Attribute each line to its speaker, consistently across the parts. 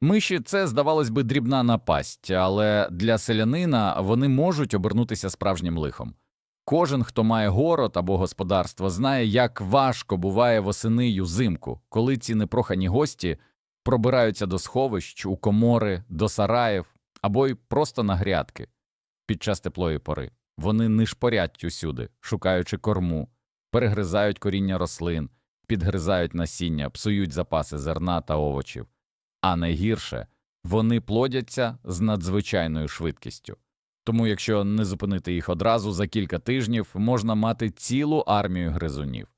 Speaker 1: Миші це, здавалось би, дрібна напасть, але для селянина вони можуть обернутися справжнім лихом. Кожен, хто має город або господарство, знає, як важко буває восени й узимку, коли ці непрохані гості пробираються до сховищ, у комори, до сараїв або й просто на грядки під час теплої пори. Вони нишпорять усюди, шукаючи корму, перегризають коріння рослин, підгризають насіння, псують запаси зерна та овочів. А найгірше вони плодяться з надзвичайною швидкістю. Тому, якщо не зупинити їх одразу за кілька тижнів, можна мати цілу армію гризунів.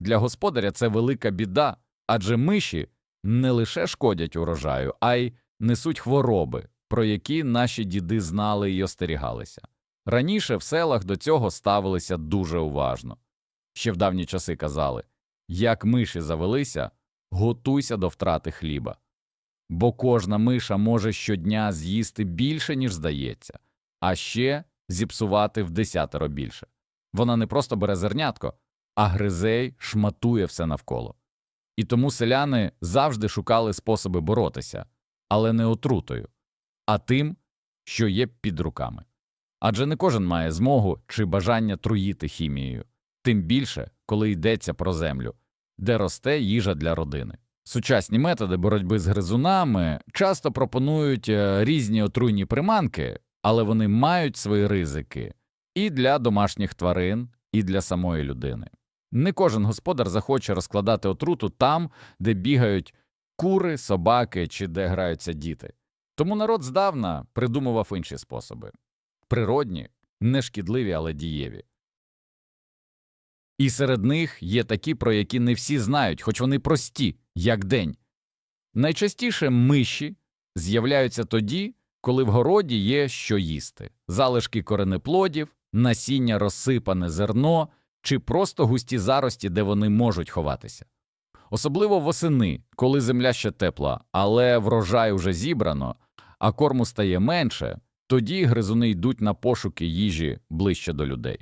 Speaker 1: Для господаря це велика біда, адже миші не лише шкодять урожаю, а й несуть хвороби, про які наші діди знали і остерігалися. Раніше в селах до цього ставилися дуже уважно. Ще в давні часи казали як миші завелися, готуйся до втрати хліба. Бо кожна миша може щодня з'їсти більше, ніж здається, а ще зіпсувати в десятеро більше. Вона не просто бере зернятко, а гризе й шматує все навколо. І тому селяни завжди шукали способи боротися, але не отрутою, а тим, що є під руками. Адже не кожен має змогу чи бажання труїти хімією, тим більше, коли йдеться про землю, де росте їжа для родини. Сучасні методи боротьби з гризунами часто пропонують е, різні отруйні приманки, але вони мають свої ризики і для домашніх тварин, і для самої людини. Не кожен господар захоче розкладати отруту там, де бігають кури, собаки чи де граються діти. Тому народ здавна придумував інші способи природні, нешкідливі, але дієві. І серед них є такі, про які не всі знають, хоч вони прості, як день. Найчастіше миші з'являються тоді, коли в городі є що їсти залишки коренеплодів, насіння розсипане зерно чи просто густі зарості, де вони можуть ховатися. Особливо восени, коли земля ще тепла, але врожай уже зібрано, а корму стає менше, тоді гризуни йдуть на пошуки їжі ближче до людей.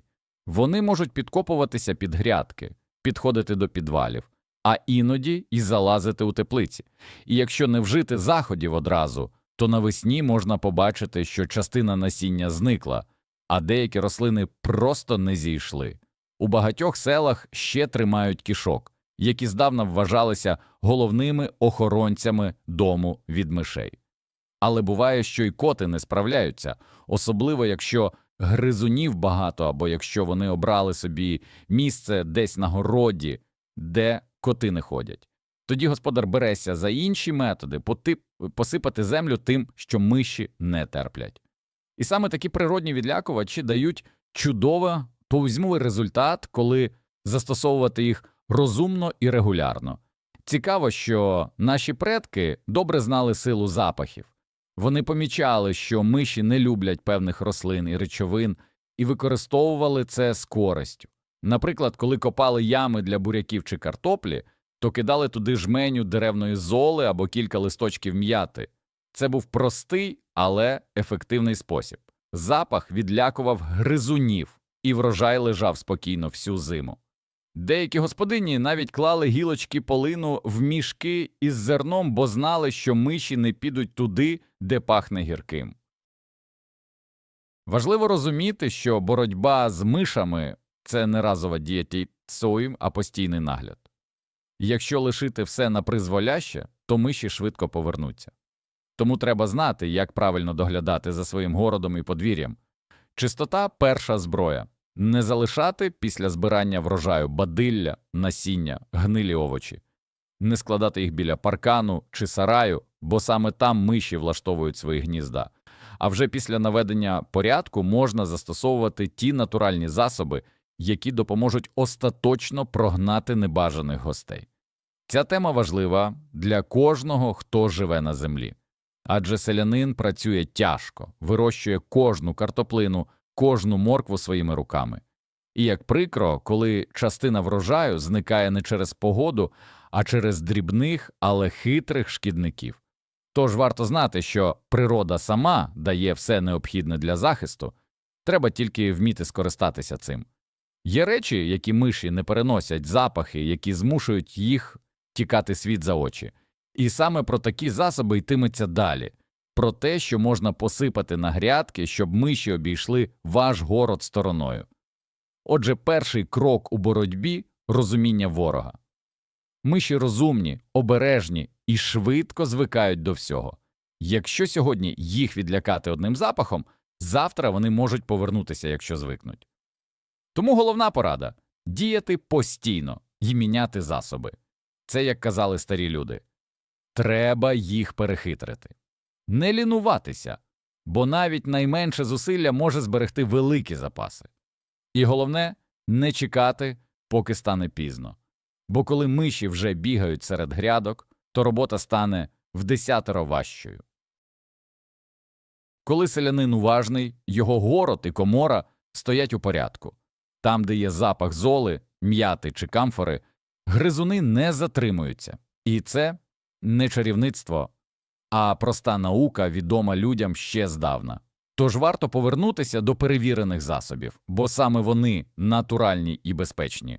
Speaker 1: Вони можуть підкопуватися під грядки, підходити до підвалів, а іноді і залазити у теплиці. І якщо не вжити заходів одразу, то навесні можна побачити, що частина насіння зникла, а деякі рослини просто не зійшли. У багатьох селах ще тримають кішок, які здавна вважалися головними охоронцями дому від мишей. Але буває, що й коти не справляються, особливо якщо гризунів багато, або якщо вони обрали собі місце десь на городі, де коти не ходять. Тоді господар береться за інші методи посипати землю тим, що миші не терплять. І саме такі природні відлякувачі дають чудово повізьмовий результат, коли застосовувати їх розумно і регулярно. Цікаво, що наші предки добре знали силу запахів. Вони помічали, що миші не люблять певних рослин і речовин, і використовували це з користю. Наприклад, коли копали ями для буряків чи картоплі, то кидали туди жменю деревної золи або кілька листочків м'яти. Це був простий, але ефективний спосіб. Запах відлякував гризунів, і врожай лежав спокійно всю зиму. Деякі господині навіть клали гілочки полину в мішки із зерном, бо знали, що миші не підуть туди, де пахне гірким. Важливо розуміти, що боротьба з мишами це не разова дієтіцоїм, а постійний нагляд. Якщо лишити все на призволяще, то миші швидко повернуться. Тому треба знати, як правильно доглядати за своїм городом і подвір'ям. Чистота перша зброя. Не залишати після збирання врожаю бадилля, насіння, гнилі овочі, не складати їх біля паркану чи сараю, бо саме там миші влаштовують свої гнізда. А вже після наведення порядку можна застосовувати ті натуральні засоби, які допоможуть остаточно прогнати небажаних гостей. Ця тема важлива для кожного, хто живе на землі. Адже селянин працює тяжко, вирощує кожну картоплину, кожну моркву своїми руками. І як прикро, коли частина врожаю зникає не через погоду, а через дрібних, але хитрих шкідників. Тож варто знати, що природа сама дає все необхідне для захисту, треба тільки вміти скористатися цим. Є речі, які миші не переносять, запахи, які змушують їх тікати світ за очі. І саме про такі засоби йтиметься далі про те, що можна посипати на грядки, щоб миші обійшли ваш город стороною. Отже, перший крок у боротьбі розуміння ворога. Миші розумні, обережні і швидко звикають до всього. Якщо сьогодні їх відлякати одним запахом, завтра вони можуть повернутися, якщо звикнуть. Тому головна порада діяти постійно і міняти засоби. Це, як казали старі люди, треба їх перехитрити, не лінуватися, бо навіть найменше зусилля може зберегти великі запаси. І головне не чекати, поки стане пізно. Бо коли миші вже бігають серед грядок, то робота стане в десятеро важчою. Коли селянин уважний, його город і комора стоять у порядку. Там, де є запах золи, м'яти чи камфори, гризуни не затримуються. І це не чарівництво, а проста наука, відома людям ще здавна. Тож варто повернутися до перевірених засобів, бо саме вони натуральні і безпечні,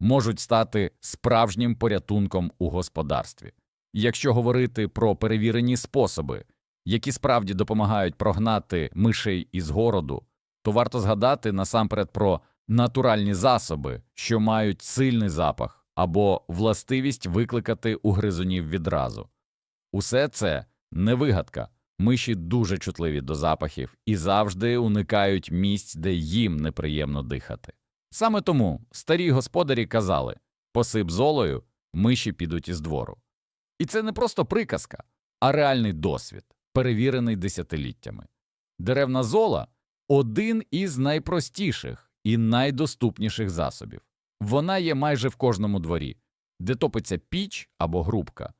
Speaker 1: можуть стати справжнім порятунком у господарстві. Якщо говорити про перевірені способи, які справді допомагають прогнати мишей із городу, то варто згадати насамперед про натуральні засоби, що мають сильний запах або властивість викликати у гризунів відразу. Усе це не вигадка. Миші дуже чутливі до запахів і завжди уникають місць, де їм неприємно дихати. Саме тому старі господарі казали посип золою, миші підуть із двору. І це не просто приказка, а реальний досвід, перевірений десятиліттями. Деревна зола один із найпростіших і найдоступніших засобів. Вона є майже в кожному дворі, де топиться піч або грубка.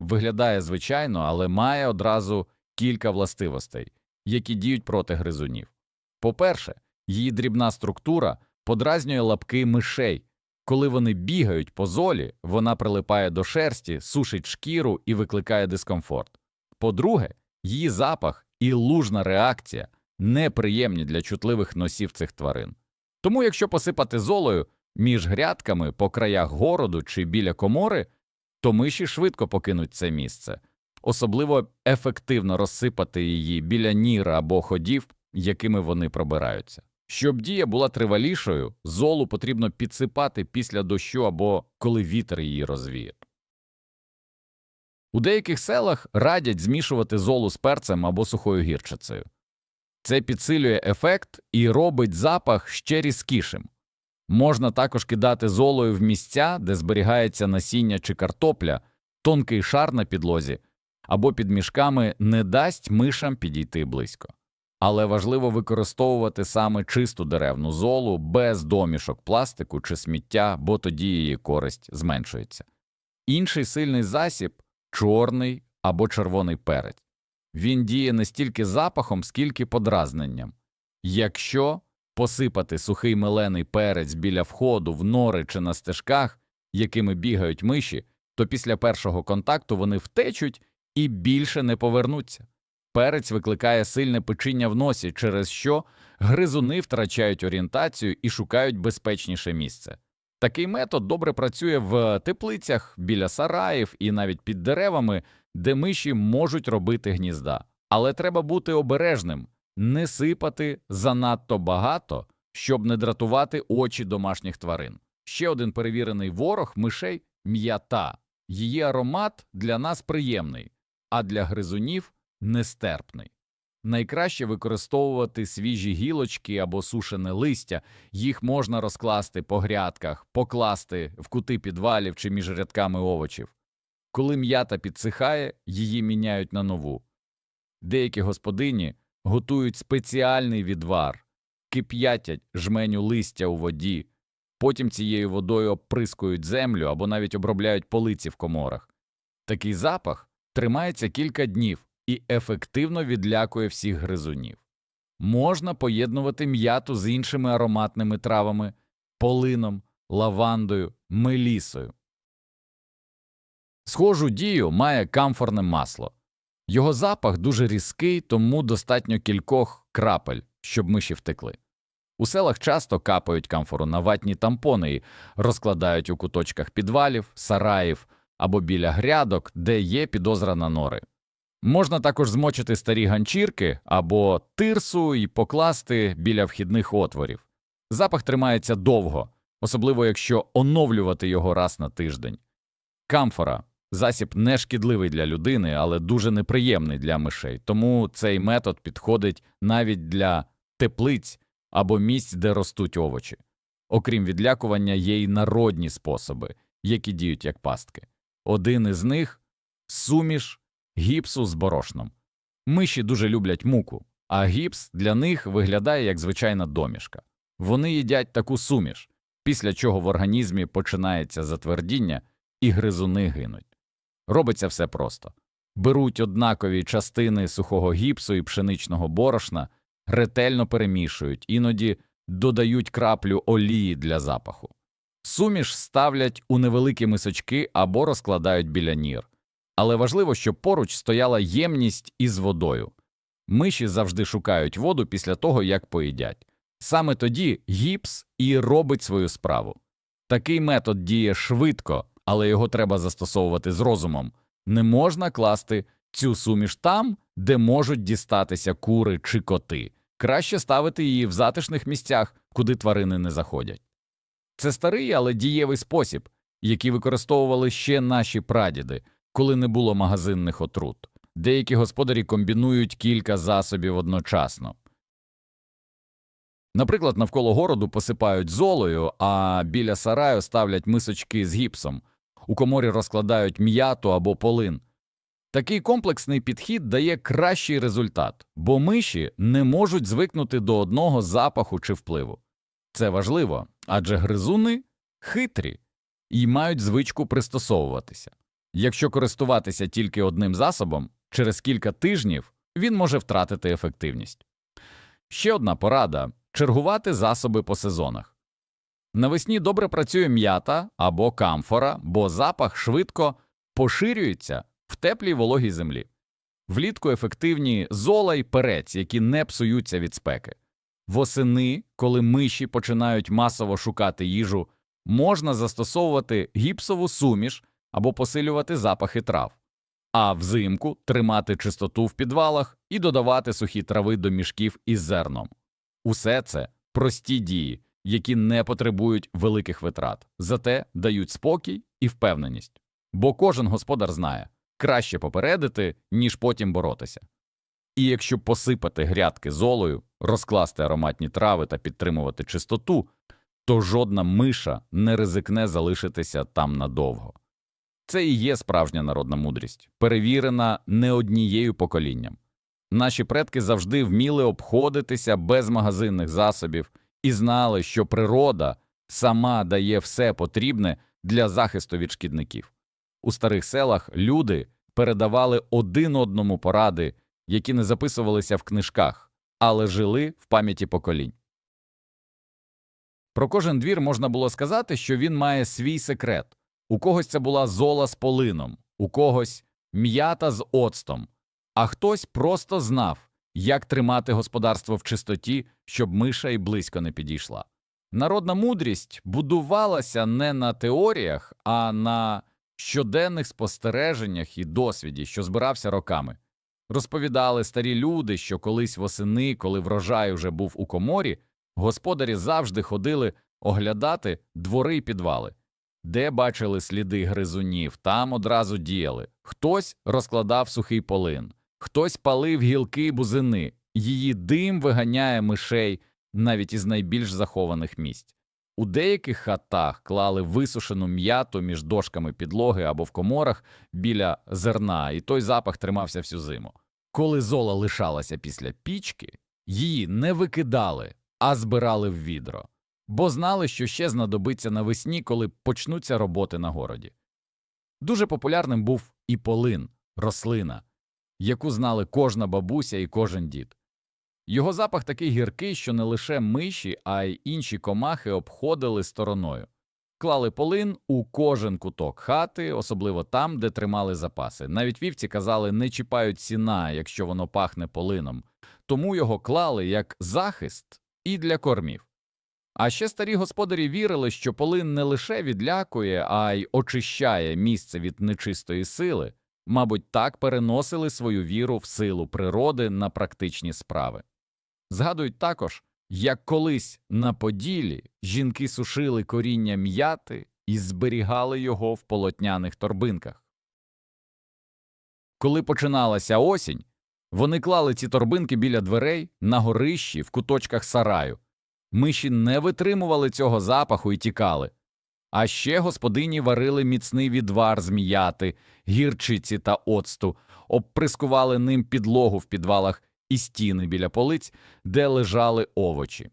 Speaker 1: Виглядає звичайно, але має одразу кілька властивостей, які діють проти гризунів. По-перше, її дрібна структура подразнює лапки мишей. Коли вони бігають по золі, вона прилипає до шерсті, сушить шкіру і викликає дискомфорт. По-друге, її запах і лужна реакція неприємні для чутливих носів цих тварин. Тому, якщо посипати золою між грядками по краях городу чи біля комори, то миші швидко покинуть це місце. Особливо ефективно розсипати її біля ніра або ходів, якими вони пробираються. Щоб дія була тривалішою, золу потрібно підсипати після дощу або коли вітер її розвіє. У деяких селах радять змішувати золу з перцем або сухою гірчицею. Це підсилює ефект і робить запах ще різкішим. Можна також кидати золою в місця, де зберігається насіння чи картопля, тонкий шар на підлозі або під мішками не дасть мишам підійти близько. Але важливо використовувати саме чисту деревну золу без домішок пластику чи сміття, бо тоді її користь зменшується. Інший сильний засіб чорний або червоний перець. Він діє не стільки запахом, скільки подразненням. Якщо посипати сухий мелений перець біля входу в нори чи на стежках, якими бігають миші, то після першого контакту вони втечуть і більше не повернуться. Перець викликає сильне печіння в носі, через що гризуни втрачають орієнтацію і шукають безпечніше місце. Такий метод добре працює в теплицях, біля сараїв і навіть під деревами, де миші можуть робити гнізда. Але треба бути обережним, не сипати занадто багато, щоб не дратувати очі домашніх тварин. Ще один перевірений ворог мишей м'ята. Її аромат для нас приємний, а для гризунів нестерпний. Найкраще використовувати свіжі гілочки або сушене листя, їх можна розкласти по грядках, покласти в кути підвалів чи між рядками овочів. Коли м'ята підсихає, її міняють на нову. Деякі господині готують спеціальний відвар, кип'ятять жменю листя у воді, потім цією водою оприскують землю або навіть обробляють полиці в коморах. Такий запах тримається кілька днів і ефективно відлякує всіх гризунів. Можна поєднувати м'яту з іншими ароматними травами, полином, лавандою, мелісою. Схожу дію має камфорне масло. Його запах дуже різкий, тому достатньо кількох крапель, щоб миші втекли. У селах часто капають камфору на ватні тампони і розкладають у куточках підвалів, сараїв або біля грядок, де є підозра на нори. Можна також змочити старі ганчірки або тирсу і покласти біля вхідних отворів. Запах тримається довго, особливо якщо оновлювати його раз на тиждень. Камфора засіб не шкідливий для людини, але дуже неприємний для мишей, тому цей метод підходить навіть для теплиць або місць, де ростуть овочі. Окрім відлякування, є й народні способи, які діють як пастки. Один із них суміш гіпсу з борошном. Миші дуже люблять муку, а гіпс для них виглядає як звичайна домішка. Вони їдять таку суміш, після чого в організмі починається затвердіння і гризуни гинуть. Робиться все просто. Беруть однакові частини сухого гіпсу і пшеничного борошна, ретельно перемішують, іноді додають краплю олії для запаху. Суміш ставлять у невеликі мисочки або розкладають біля нір. Але важливо, щоб поруч стояла ємність із водою. Миші завжди шукають воду після того, як поїдять. Саме тоді гіпс і робить свою справу. Такий метод діє швидко, але його треба застосовувати з розумом. Не можна класти цю суміш там, де можуть дістатися кури чи коти. Краще ставити її в затишних місцях, куди тварини не заходять. Це старий, але дієвий спосіб, який використовували ще наші прадіди, коли не було магазинних отрут. Деякі господарі комбінують кілька засобів одночасно. Наприклад, навколо городу посипають золою, а біля сараю ставлять мисочки з гіпсом, у коморі розкладають м'яту або полин. Такий комплексний підхід дає кращий результат, бо миші не можуть звикнути до одного запаху чи впливу. Це важливо, адже гризуни хитрі і мають звичку пристосовуватися. Якщо користуватися тільки одним засобом, через кілька тижнів він може втратити ефективність. Ще одна порада чергувати засоби по сезонах. Навесні добре працює м'ята або камфора, бо запах швидко поширюється в теплій вологій землі. Влітку ефективні зола й перець, які не псуються від спеки. Восени, коли миші починають масово шукати їжу, можна застосовувати гіпсову суміш або посилювати запахи трав, а взимку тримати чистоту в підвалах і додавати сухі трави до мішків із зерном. Усе це прості дії, які не потребують великих витрат, зате дають спокій і впевненість. Бо кожен господар знає краще попередити, ніж потім боротися. І якщо посипати грядки золою, розкласти ароматні трави та підтримувати чистоту, то жодна миша не ризикне залишитися там надовго. Це і є справжня народна мудрість, перевірена не однією поколінням. Наші предки завжди вміли обходитися без магазинних засобів і знали, що природа сама дає все потрібне для захисту від шкідників. У старих селах люди передавали один одному поради, які не записувалися в книжках, але жили в пам'яті поколінь. Про кожен двір можна було сказати, що він має свій секрет. У когось це була зола з полином, у когось м'ята з оцтом, а хтось просто знав, як тримати господарство в чистоті, щоб миша й близько не підійшла. Народна мудрість будувалася не на теоріях, а на щоденних спостереженнях і досвіді, що збирався роками. Розповідали старі люди, що колись восени, коли врожай уже був у коморі, господарі завжди ходили оглядати двори й підвали. Де бачили сліди гризунів, там одразу діяли. Хтось розкладав сухий полин, хтось палив гілки бузини, її дим виганяє мишей навіть із найбільш захованих місць. У деяких хатах клали висушену м'яту між дошками підлоги або в коморах біля зерна, і той запах тримався всю зиму. Коли зола лишалася після пічки, її не викидали, а збирали в відро, бо знали, що ще знадобиться навесні, коли почнуться роботи на городі. Дуже популярним був і полин, рослина, яку знали кожна бабуся і кожен дід. Його запах такий гіркий, що не лише миші, а й інші комахи обходили стороною. Клали полин у кожен куток хати, особливо там, де тримали запаси. Навіть вівці казали, не чіпають сіна, якщо воно пахне полином, тому його клали як захист і для кормів. А ще старі господарі вірили, що полин не лише відлякує, а й очищає місце від нечистої сили, мабуть, так переносили свою віру в силу природи на практичні справи. Згадують також, як колись на Поділі жінки сушили коріння м'яти і зберігали його в полотняних торбинках. Коли починалася осінь, вони клали ці торбинки біля дверей на горищі в куточках сараю. Миші не витримували цього запаху і тікали. А ще господині варили міцний відвар з м'яти, гірчиці та оцту, обприскували ним підлогу в підвалах і стіни біля полиць, де лежали овочі.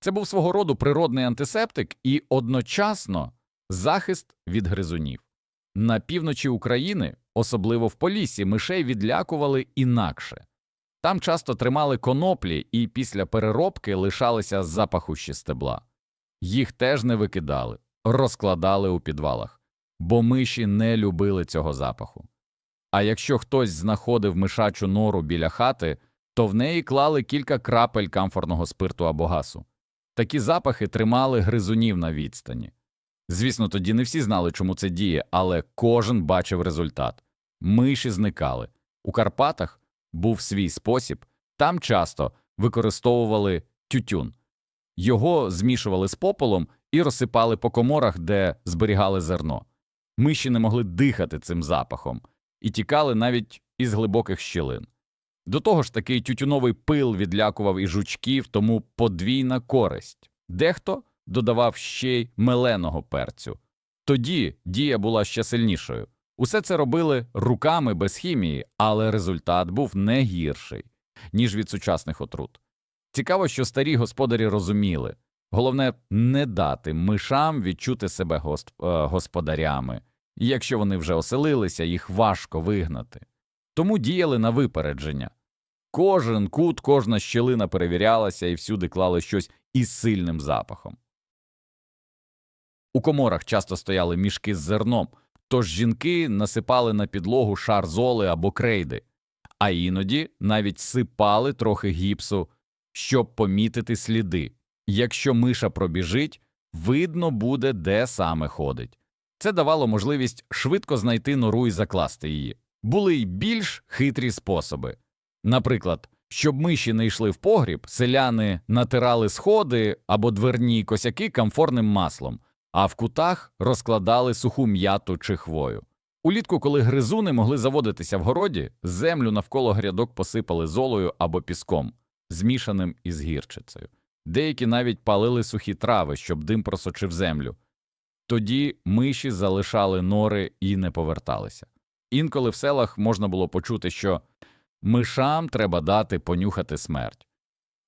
Speaker 1: Це був свого роду природний антисептик і одночасно захист від гризунів. На півночі України, особливо в Поліссі, мишей відлякували інакше. Там часто тримали коноплі і після переробки лишалися запахущі стебла. Їх теж не викидали, розкладали у підвалах, бо миші не любили цього запаху. А якщо хтось знаходив мишачу нору біля хати, то в неї клали кілька крапель камфорного спирту або гасу. Такі запахи тримали гризунів на відстані. Звісно, тоді не всі знали, чому це діє, але кожен бачив результат. Миші зникали. У Карпатах був свій спосіб, там часто використовували тютюн. Його змішували з попелом і розсипали по коморах, де зберігали зерно. Миші не могли дихати цим запахом і тікали навіть із глибоких щілин. До того ж, такий тютюновий пил відлякував і жучків, тому подвійна користь. Дехто додавав ще й меленого перцю. Тоді дія була ще сильнішою. Усе це робили руками без хімії, але результат був не гірший, ніж від сучасних отрут. Цікаво, що старі господарі розуміли головне не дати мишам відчути себе е, господарями, і якщо вони вже оселилися, їх важко вигнати. Тому діяли на випередження. Кожен кут, кожна щілина перевірялася і всюди клали щось із сильним запахом. У коморах часто стояли мішки з зерном, тож жінки насипали на підлогу шар золи або крейди, а іноді навіть сипали трохи гіпсу, щоб помітити сліди. Якщо миша пробіжить, видно буде, де саме ходить. Це давало можливість швидко знайти нору і закласти її. Були й більш хитрі способи. Наприклад, щоб миші не йшли в погріб, селяни натирали сходи або дверні косяки камфорним маслом, а в кутах розкладали суху м'яту чи хвою. Улітку, коли гризуни могли заводитися в городі, землю навколо грядок посипали золою або піском, змішаним із гірчицею. Деякі навіть палили сухі трави, щоб дим просочив землю. Тоді миші залишали нори і не поверталися. Інколи в селах можна було почути, що мишам треба дати понюхати смерть.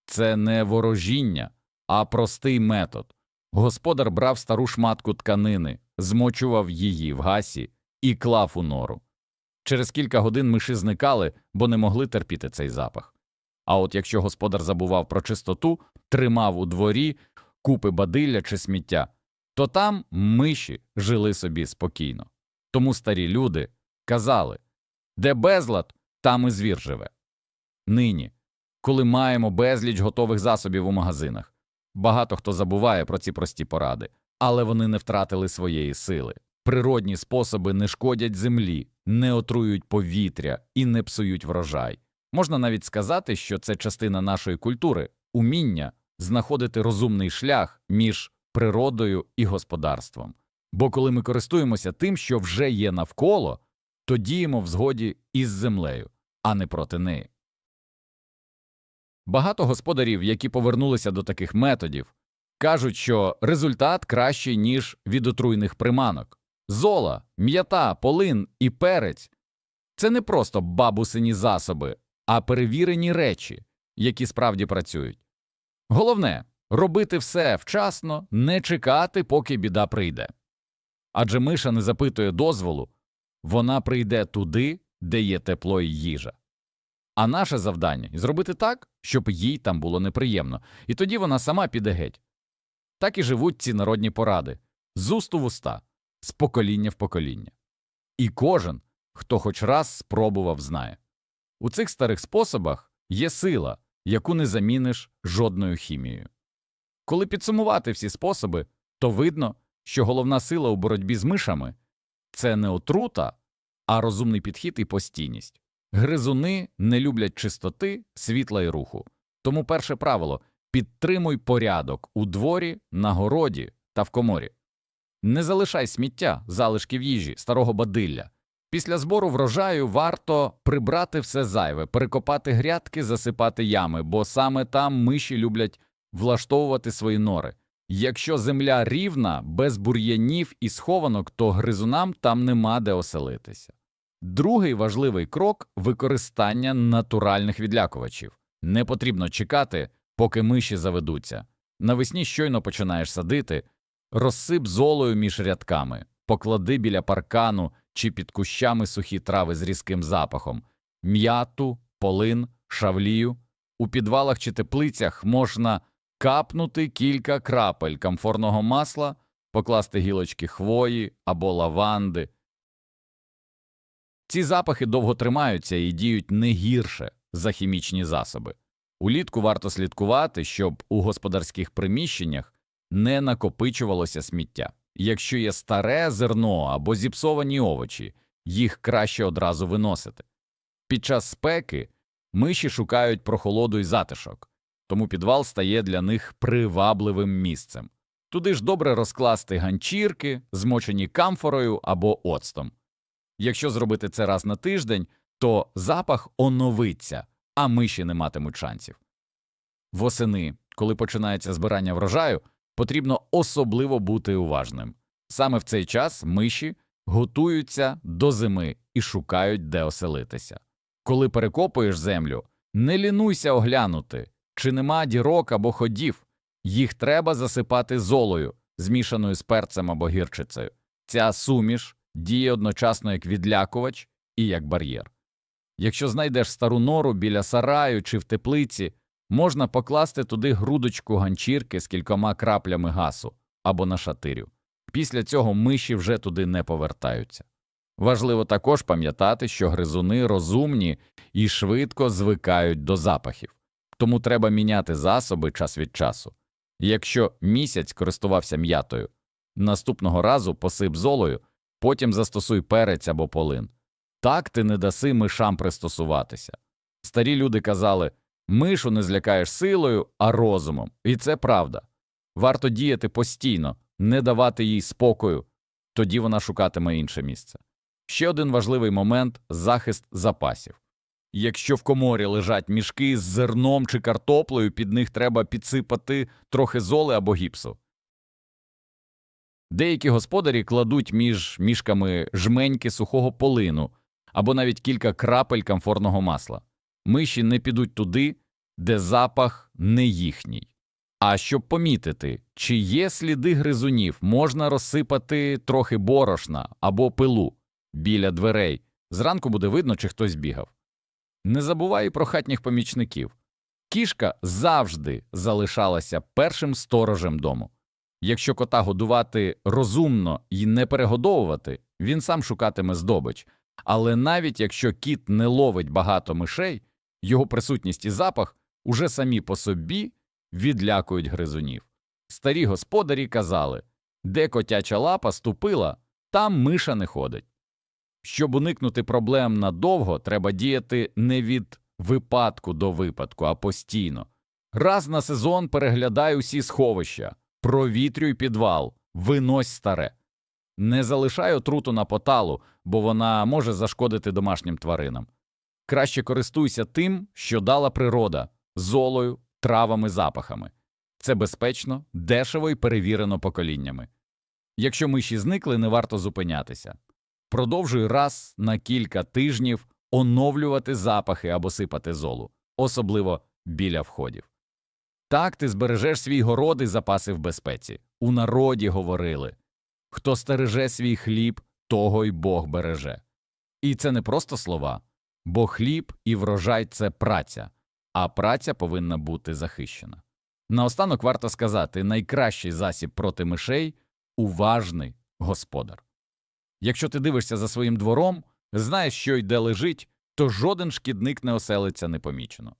Speaker 1: Це не ворожіння, а простий метод. Господар брав стару шматку тканини, змочував її в гасі і клав у нору. Через кілька годин миші зникали, бо не могли терпіти цей запах. А от якщо господар забував про чистоту, тримав у дворі купи бадилля чи сміття, то там миші жили собі спокійно. Тому старі люди казали де безлад, там і звір живе. Нині, коли маємо безліч готових засобів у магазинах, багато хто забуває про ці прості поради, але вони не втратили своєї сили. Природні способи не шкодять землі, не отруюють повітря і не псують врожай. Можна навіть сказати, що це частина нашої культури, уміння знаходити розумний шлях між природою і господарством. Бо коли ми користуємося тим, що вже є навколо, то діємо в згоді із землею, а не проти неї. Багато господарів, які повернулися до таких методів, кажуть, що результат кращий, ніж від отруйних приманок. Зола, м'ята, полин і перець це не просто бабусині засоби, а перевірені речі, які справді працюють. Головне робити все вчасно, не чекати, поки біда прийде. Адже миша не запитує дозволу, вона прийде туди, де є тепло і їжа. А наше завдання зробити так, щоб їй там було неприємно, і тоді вона сама піде геть. Так і живуть ці народні поради з усту в уста, з покоління в покоління. І кожен, хто хоч раз спробував, знає. У цих старих способах є сила, яку не заміниш жодною хімією. Коли підсумувати всі способи, то видно, що головна сила у боротьбі з мишами це не отрута, а розумний підхід і постійність. Гризуни не люблять чистоти, світла і руху. Тому перше правило підтримуй порядок у дворі, на городі та в коморі. Не залишай сміття, залишків їжі, старого бадилля. Після збору врожаю варто прибрати все зайве, перекопати грядки, засипати ями, бо саме там миші люблять влаштовувати свої нори. Якщо земля рівна, без бур'янів і схованок, то гризунам там нема де оселитися. Другий важливий крок використання натуральних відлякувачів. Не потрібно чекати, поки миші заведуться. Навесні щойно починаєш садити, розсип золою між рядками, поклади біля паркану чи під кущами сухі трави з різким запахом, м'яту, полин, шавлію. У підвалах чи теплицях можна капнути кілька крапель камфорного масла, покласти гілочки хвої або лаванди. Ці запахи довго тримаються і діють не гірше за хімічні засоби. Улітку варто слідкувати, щоб у господарських приміщеннях не накопичувалося сміття. Якщо є старе зерно або зіпсовані овочі, їх краще одразу виносити. Під час спеки миші шукають прохолоду і затишок, тому підвал стає для них привабливим місцем. Туди ж добре розкласти ганчірки, змочені камфорою або оцтом. Якщо зробити це раз на тиждень, то запах оновиться, а миші не матимуть шансів. Восени, коли починається збирання врожаю, потрібно особливо бути уважним. Саме в цей час миші готуються до зими і шукають, де оселитися. Коли перекопуєш землю, не лінуйся оглянути, чи нема дірок або ходів, їх треба засипати золою, змішаною з перцем або гірчицею. Ця суміш діє одночасно як відлякувач і як бар'єр. Якщо знайдеш стару нору біля сараю чи в теплиці, можна покласти туди грудочку ганчірки з кількома краплями гасу або на шатирю. Після цього миші вже туди не повертаються. Важливо також пам'ятати, що гризуни розумні і швидко звикають до запахів, тому треба міняти засоби час від часу. Якщо місяць користувався м'ятою, наступного разу посип золою, потім застосуй перець або полин. Так ти не даси мишам пристосуватися. Старі люди казали мишу не злякаєш силою, а розумом, і це правда. Варто діяти постійно, не давати їй спокою, тоді вона шукатиме інше місце. Ще один важливий момент захист запасів. Якщо в коморі лежать мішки з зерном чи картоплею, під них треба підсипати трохи золи або гіпсу. Деякі господарі кладуть між мішками жменьки сухого полину або навіть кілька крапель камфорного масла. Миші не підуть туди, де запах не їхній. А щоб помітити, чи є сліди гризунів, можна розсипати трохи борошна або пилу біля дверей. Зранку буде видно, чи хтось бігав. Не забувай про хатніх помічників. Кішка завжди залишалася першим сторожем дому. Якщо кота годувати розумно і не перегодовувати, він сам шукатиме здобич. Але навіть якщо кіт не ловить багато мишей, його присутність і запах уже самі по собі відлякують гризунів. Старі господарі казали де котяча лапа ступила, там миша не ходить. Щоб уникнути проблем надовго, треба діяти не від випадку до випадку, а постійно. Раз на сезон переглядай усі сховища, провітрюй підвал, винось старе. Не залишай отруту на поталу, бо вона може зашкодити домашнім тваринам. Краще користуйся тим, що дала природа золою, травами, запахами. Це безпечно, дешево і перевірено поколіннями. Якщо миші зникли, не варто зупинятися. Продовжуй раз на кілька тижнів оновлювати запахи або сипати золу, особливо біля входів. Так ти збережеш свій город і запаси в безпеці. У народі говорили хто стереже свій хліб, того й Бог береже. І це не просто слова, бо хліб і врожай це праця, а праця повинна бути захищена. Наостанок варто сказати найкращий засіб проти мишей уважний господар. Якщо ти дивишся за своїм двором, знаєш, що й де лежить, то жоден шкідник не оселиться непомічено.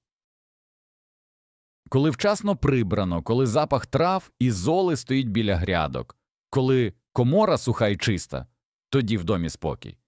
Speaker 1: Коли вчасно прибрано, коли запах трав і золи стоїть біля грядок, коли комора суха і чиста, тоді в домі спокій.